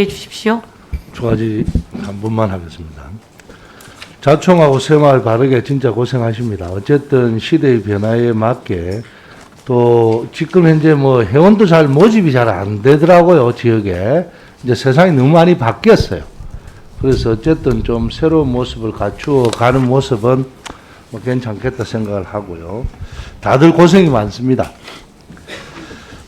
해 주십시오. 두 가지 한 번만 하겠습니다. 자총하고 새마을 바르게 진짜 고생하십니다. 어쨌든 시대의 변화에 맞게 또 지금 현재 뭐 회원도 잘 모집이 잘 안 되더라고요 지역에 이제 세상이 너무 많이 바뀌었어요. 그래서 어쨌든 좀 새로운 모습을 갖추어 가는 모습은 뭐 괜찮겠다 생각을 하고요. 다들 고생이 많습니다.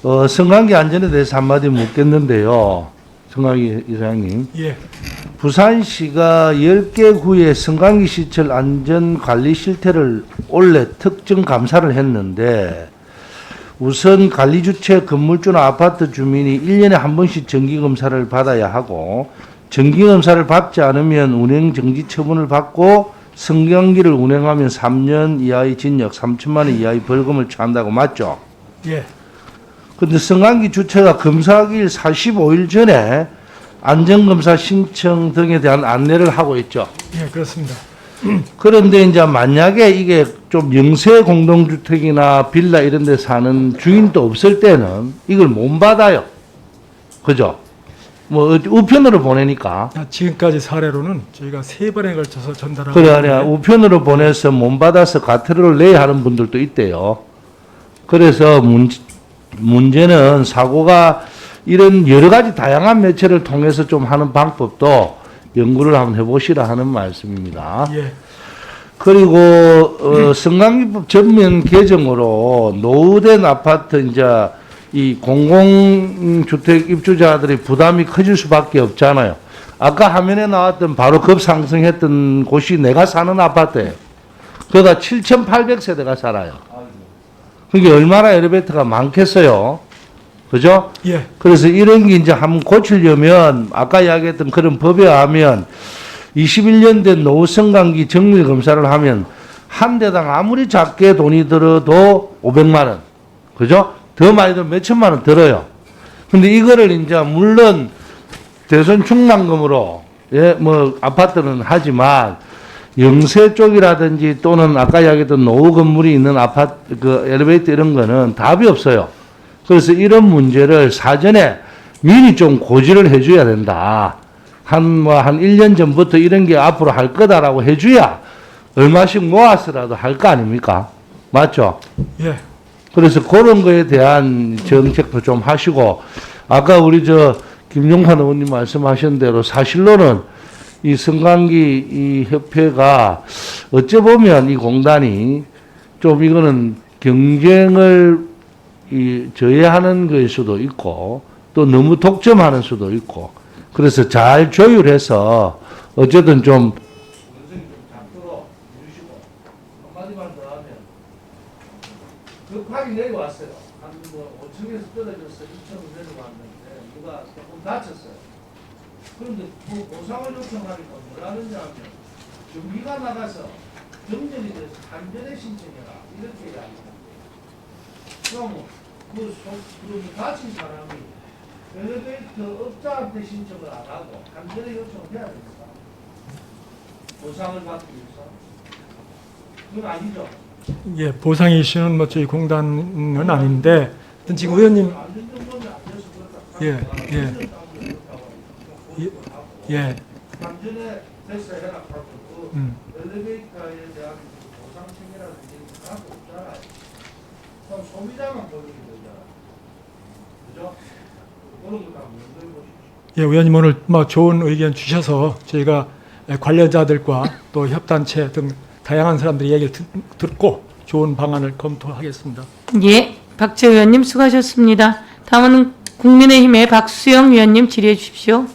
어, 성관계 안전에 대해서 한마디 묻겠는데요. 성관계 이사장님. 예, 부산시가 10개 구의 성강기 시설 안전 관리 실태를 올해 특정 감사를 했는데 우선 관리 주체 건물주나 아파트 주민이 1년에 한 번씩 정기 검사를 받아야 하고 정기 검사를 받지 않으면 운행 정지 처분을 받고 성경기를 운행하면 3년 이하의 징역 3천만 원 이하의 벌금을 처한다고 맞죠? 예, 근데 성관기 주체가 검사하기 45일 전에 안전검사 신청 등에 대한 안내를 하고 있죠. 예, 그렇습니다. 그런데 이제 만약에 이게 좀 영세 공동주택이나 빌라 이런 데 사는 주인도 없을 때는 이걸 못 받아요. 그죠? 뭐 우편으로 보내니까. 아, 지금까지 사례로는 저희가 세 번에 걸쳐서 전달하고 그래 아니야 우편으로 보내서 못 받아서 과태료를 내야 하는 분들도 있대요. 그래서 문, 문제는 사고가 이런 여러 가지 다양한 매체를 통해서 좀 하는 방법도 연구를 한번 해보시라 하는 말씀입니다. 예, 그리고 어, 성강기법 전면 개정으로 노후된 아파트 이제 이 공공주택 입주자들의 부담이 커질 수밖에 없잖아요. 아까 화면에 나왔던 바로 급상승했던 곳이 내가 사는 아파트예요. 그가 7,800세대가 살아요. 그게 얼마나 엘리베이터가 많겠어요. 그죠? 예, 그래서 이런 게 이제 한번 고치려면 아까 이야기했던 그런 법에 하면 21년 된 노후성관기 정밀 검사를 하면 한 대당 아무리 작게 돈이 들어도 500만 원. 그죠? 더 많이 들면 몇천만 원 들어요. 근데 이거를 이제 물론 대선 충남금으로 예, 뭐 아파트는 하지만 영세 쪽이라든지 또는 아까 이야기했던 노후 건물이 있는 아파트 그 엘리베이터 이런 거는 답이 없어요. 그래서 이런 문제를 사전에 미리 좀 고지를 해줘야 된다. 한, 뭐, 한 1년 전부터 이런 게 앞으로 할 거다라고 해줘야 얼마씩 모아서라도 할 거 아닙니까? 맞죠? 예, 그래서 그런 거에 대한 정책도 좀 하시고, 아까 우리 저, 김용환 의원님 말씀하신 대로 사실로는 이 성관기 이 협회가 어찌 보면 이 공단이 좀 이거는 경쟁을 이 저해하는 거일 수도 있고 또 너무 독점하는 수도 있고 그래서 잘 조율해서 어쨌든 좀 급하게 내려왔어요. 한뭐 5층에서 떨어져서 2층으로 내려왔는데 누가 조금 다쳤어요. 그런데 뭐 보상을 요청하니까 뭐라는지 하면 전기가 나가서 정전이 돼서 한전에 신청해라 이렇게 이야기합니다. 그럼 그, 소, 그 다친 사람이 엘리베이터 업자한테 신청을 안 하고 한전에 요청을 해야 됩니까? 보상을 받기 위해서? 그건 아니죠. 예, 보상 이슈는 뭐 저희 공단은 아닌데, 하여튼 지금 의원님. 예, 예. 예, 예, 됐어 해라 음, 엘리베이터에 대한 보상 책이라든지 그런 거 없잖아요. 그럼 소비자만 보이게 되잖아. 그죠? 그런 거다 면도해 보십시오. 예, 의원님 오늘 뭐 좋은 의견 주셔서 저희가 관련자들과 또 협단체 등 다양한 사람들의 얘기를 듣, 듣고 좋은 방안을 검토하겠습니다. 예, 박재 의원님 수고하셨습니다. 다음은 국민의힘의 박수영 의원님 질의해 주십시오.